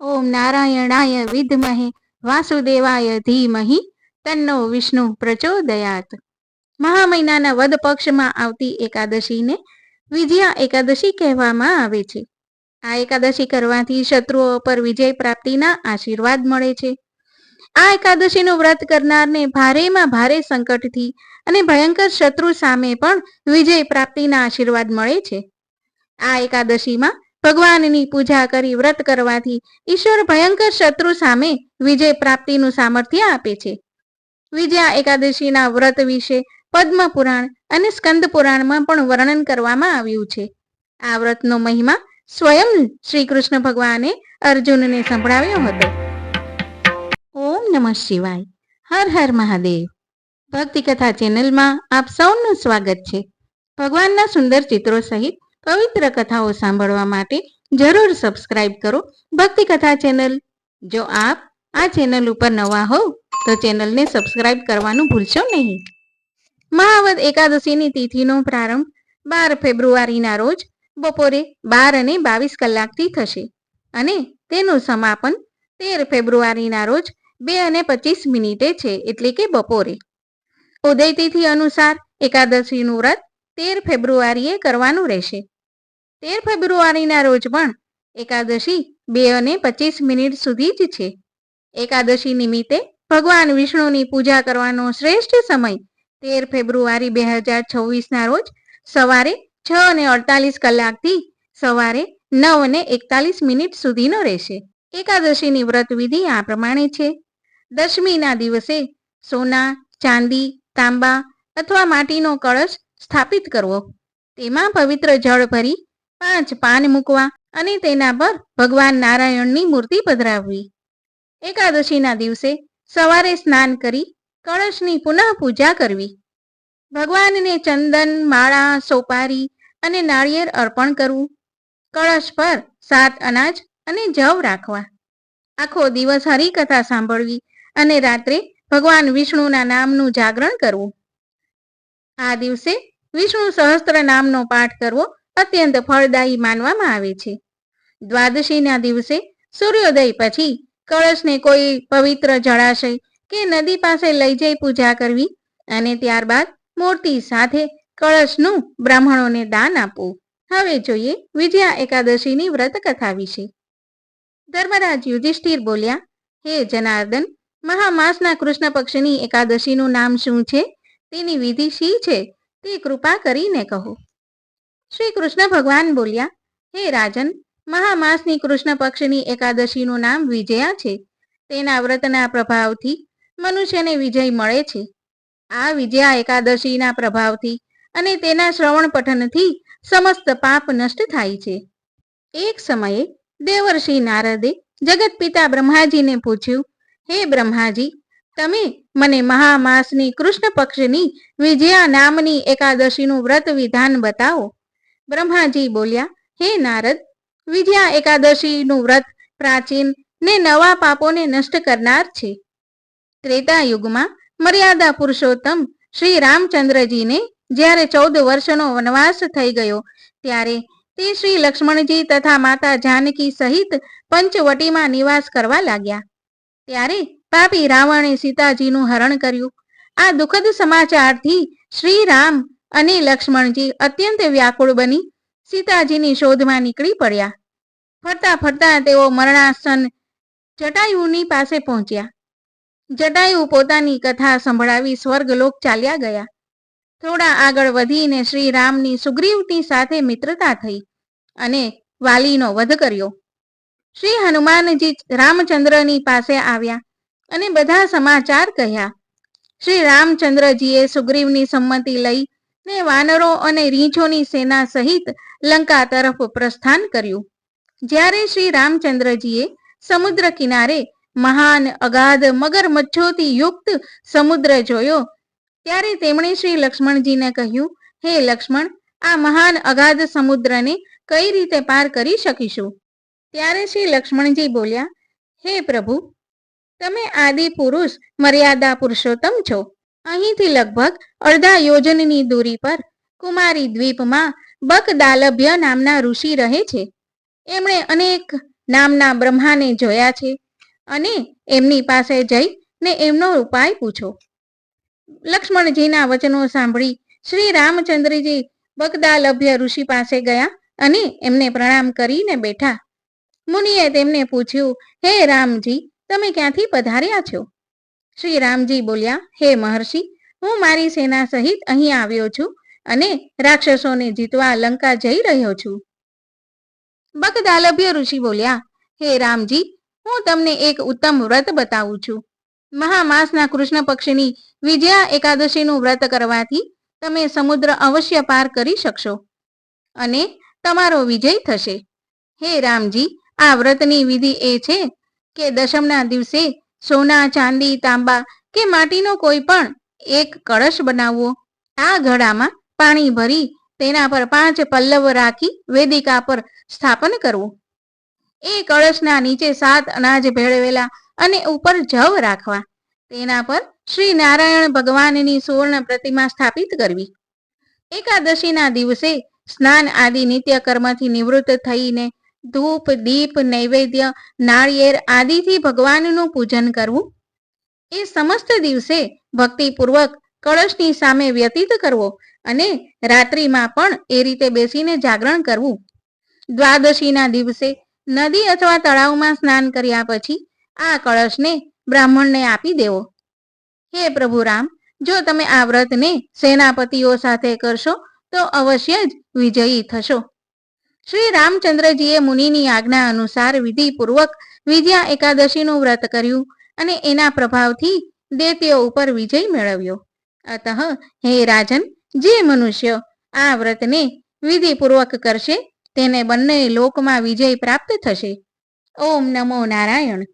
ઓમ નારાયણાય વિદ્મહે, વાસુદેવાય ધીમહિ, તન્નો વિષ્ણુ પ્રચોદયાત. મહા મહિનાના વદ પક્ષમાં આવતી એકાદશીને વિજયા એકાદશી કહેવામાં આવે છે. આ એકાદશી કરવાથી શત્રુઓ પર વિજય પ્રાપ્તિના આશીર્વાદ મળે છે. આ એકાદશીનું વ્રત કરનારને ભારેમાં ભારે સંકટથી અને ભયંકર શત્રુ સામે પણ વિજય પ્રાપ્તિના આશીર્વાદ મળે છે. આ એકાદશીમાં ભગવાનની પૂજા કરી વ્રત કરવાથી ઈશ્વર ભયંકર શત્રુ સામે વિજય પ્રાપ્તિનું સામર્થ્ય આપે છે. વિજયા એકાદશીના વ્રત વિશે પદ્મ પુરાણ અને સ્કંદ પુરાણમાં પણ વર્ણન કરવામાં આવ્યું છે. આ વ્રતનો મહિમા સ્વયં શ્રી કૃષ્ણ ભગવાને અર્જુનને સંભળાવ્યો હતો. ઓમ નમઃ શિવાય. હર હર મહાદેવ. ભક્તિ કથા ચેનલમાં આપ સૌનું સ્વાગત છે. ભગવાનના સુંદર ચિત્રો સહિત પવિત્ર કથાઓ સાંભળવા માટે જરૂર સબસ્ક્રાઇબ કરો. ભક્તિ કથા ચેનલ જો આપ આ ચેનલ ઉપર નવા હોવ, તો ચેનલને સબસ્ક્રાઇબ કરવાનું ભૂલશો નહીં. મહાવદ એકાદશીની તિથિનો પ્રારંભ બાર ફેબ્રુઆરીના રોજ બપોરે બાર અને બાવીસ કલાકથી થશે અને તેનું સમાપન તેર ફેબ્રુઆરીના રોજ બે અને પચીસ મિનિટે છે, એટલે કે બપોરે. ઉદય તિથિ અનુસાર એકાદશીનું વ્રત તેર ફેબ્રુઆરીએ કરવાનું રહેશે. તેર ફેબ્રુઆરીના રોજ પણ એકાદશી બે અને પચીસ મિનિટ સુધી જ છે. એકાદશી નિમિત્તે ભગવાન વિષ્ણુની પૂજા કરવાનો શ્રેષ્ઠ સમય તેર ફેબ્રુઆરી બે હજાર છવ્વીસના રોજ સવારે છ અને અડતાલીસ કલાકથી સવારે નવ અને એકતાલીસ મિનિટ સુધીનો રહેશે. એકાદશીની વ્રત વિધિ આ પ્રમાણે છે. દશમીના દિવસે સોના, ચાંદી, તાંબા અથવા માટીનો કળશ સ્થાપિત કરવો. તેમાં પવિત્ર જળ ભરી, પાંચ પાન મૂકવા અને તેના પર ભગવાન નારાયણની મૂર્તિ પધરાવવી. એકાદશીના દિવસે સવારે સ્નાન કરી, કળશની પુનઃ પૂજા કરવી. ભગવાનને ચંદન, માળા, સોપારી અને નાળિયેર અર્પણ કરવું. કળશ પર સાત અનાજ અને જવ રાખવા. આખો દિવસ હરિકથા સાંભળવી અને રાત્રે ભગવાન વિષ્ણુના નામનું જાગરણ કરવું. આ દિવસે વિષ્ણુ સહસ્ત્ર નામનો પાઠ કરવો અત્યંત ફળદાયી માનવામાં આવે છે. દ્વાદશીના દિવસે સૂર્યોદય પછી કળશને કોઈ પવિત્ર જળાશય કે નદી પાસે લઈ જઈ પૂજા કરવી અને ત્યારબાદ મૂર્તિ સાથે કળશનું બ્રાહ્મણોને દાન આપવું. હવે જોઈએ વિજયા એકાદશીની વ્રત કથા વિશે. ધર્મરાજ યુધિષ્ઠિર બોલ્યા, હે જનાર્દન, મહામાસના કૃષ્ણ પક્ષની એકાદશીનું નામ શું છે? તેની વિધિ શી છે તે કૃપા કરીને કહો. શ્રી કૃષ્ણ ભગવાન બોલ્યા, હે રાજન, મહામાસની કૃષ્ણ પક્ષની એકાદશીનું નામ વિજયા છે. તેના વ્રતના પ્રભાવથી મનુષ્યને વિજય મળે છે. આ વિજયા એકાદશીના પ્રભાવથી અને તેના શ્રવણ પઠનથી સમસ્ત પાપ નષ્ટ થાય છે. એક સમયે દેવર્ષિ નારદે જગત પિતા બ્રહ્માજીને પૂછ્યું, હે બ્રહ્માજી તમે મને મહામાસની કૃષ્ણ પક્ષની વિજયા નામની એકાદશીનું વ્રત વિધાન બતાવો. બ્રહ્માજી બોલ્યા, હે નારદ, વિજયા એકાદશીનું વ્રત પ્રાચીન ને નવા પાપોને નષ્ટ કરનાર છે. ત્રેતા યુગમાં મર્યાદા પુરુષોત્તમ શ્રી રામચંદ્રજીને જ્યારે ચૌદ વર્ષનો વનવાસ થઈ ગયો, ત્યારે તે શ્રી લક્ષ્મણજી તથા માતા જાનકી સહિત પંચવટીમાં નિવાસ કરવા લાગ્યા. ત્યારે પાપી રાવણે સીતાજીનું હરણ કર્યું. આ દુઃખદ સમાચારથી શ્રી રામ અને લક્ષ્મણજી અત્યંત વ્યાકુળ બની સીતાજીની શોધમાં નીકળી પડ્યા. ફરતા ફરતા તેઓ મરણાસન જટાયુની પાસે પહોંચ્યા. જટાયુ પોતાની કથા સંભળાવી સ્વર્ગલોક ચાલ્યા ગયા. થોડા આગળ વધીને શ્રી રામની સુગ્રીવની સાથે મિત્રતા થઈ અને વાલીનો વધ કર્યો. શ્રી હનુમાનજી રામચંદ્રની પાસે આવ્યા. અને બધા સમાચાર કહ્યા. શ્રી રામચંદ્રજીએ સુગ્રીવની સંમતિ લઈ ને વાનરો અને રીંછોની સેના સહિત લંકા તરફ પ્રસ્થાન કર્યું. જ્યારે શ્રી રામચંદ્રજીએ સમુદ્ર કિનારે મહાન અગાધ મગરમચ્છોથી યુક્ત સમુદ્ર જોયો, ત્યારે તેમણે શ્રી લક્ષ્મણજીને કહ્યું, હે લક્ષ્મણ, આ મહાન અગાધ સમુદ્રને કઈ રીતે પાર કરી શકીશું? ત્યારે શ્રી લક્ષ્મણજી બોલ્યા, હે પ્રભુ તમે આદિ પુરુષ, મર્યાદા પુરુષોત્તમ છો. અહીંથી લગભગ અડધા યોજનની દૂરી પર કુમારી દ્વીપમાં બકદાલભ્ય નામના ઋષિ રહે છે. એમણે અનેક નામના બ્રહ્માને જોયા છે અને એમની પાસે જઈને એમનો ઉપાય પૂછો. લક્ષ્મણજીના વચનો સાંભળી શ્રી રામચંદ્રજી બગદાલભ્ય ઋષિ પાસે ગયા અને એમને પ્રણામ કરીને બેઠા. મુનિએ તેમને પૂછ્યું, હે રામજી તમે ક્યાંથી પધાર્યા છો? શ્રી રામજી બોલ્યા, હે મહર્ષિ, હું મારી સેના સહિત અહીં આવ્યો છું અને રાક્ષસોને જીતવા લંકા જઈ રહ્યો છું. બગદાલભ્ય ઋષિ બોલ્યા, હે રામજી, હું તમને એક ઉત્તમ વ્રત બતાવું છું. મહામાસના કૃષ્ણ પક્ષની વિજયા એકાદશીનું વ્રત કરવાથી તમે સમુદ્ર અવશ્ય પાર કરી શકશો અને તમારો વિજય થશે. હે રામજી, આ વ્રતની વિધિ એ છે કે દશમના દિવસે સોના, ચાંદી, તાંબા કે માટીનો કોઈ પણ એક કળશ બનાવવો? આ ઘડામાં પાણી ભરી તેના પર પાંચ પલ્લવ રાખી વેદિકા પર સ્થાપન કરવું. એ કળશના નીચે સાત અનાજ ભેળવેલા અને ઉપર જવ રાખવા. તેના પર શ્રી નારાયણ ભગવાનની સુવર્ણ પ્રતિમા સ્થાપિત કરવી. એકાદશીના દિવસે સ્નાન આદિ નિત્ય કર્મથી નિવૃત્ત થઈને ધૂપ, દીપ, નૈવેદ્ય, નાળિયેર આદિથી ભગવાનનું પૂજન કરવું. એ સમસ્ત દિવસે ભક્તિપૂર્વક કળશની સામે વ્યતીત કરવો અને રાત્રિમાં પણ એ રીતે બેસીને જાગરણ કરવું. દ્વાદશીના દિવસે નદી અથવા તળાવમાં સ્નાન કર્યા પછી આ કળશને બ્રાહ્મણને આપી દેવો. હે પ્રભુ રામ, જો તમે આ વ્રતને સેનાપતિઓ સાથે કરશો તો અવશ્ય જ વિજયી થશો. શ્રી રામચંદ્રજીએ મુનિની આજ્ઞા અનુસાર વિધિપૂર્વક વિજયા એકાદશીનું વ્રત કર્યું અને એના પ્રભાવથી દેતીઓ ઉપર વિજય મેળવ્યો. અતઃ હે રાજન, જે મનુષ્ય આ વ્રતને વિધિપૂર્વક કરશે, તેને બંને લોકમાં વિજય પ્રાપ્ત થશે. ઓમ નમો નારાયણ.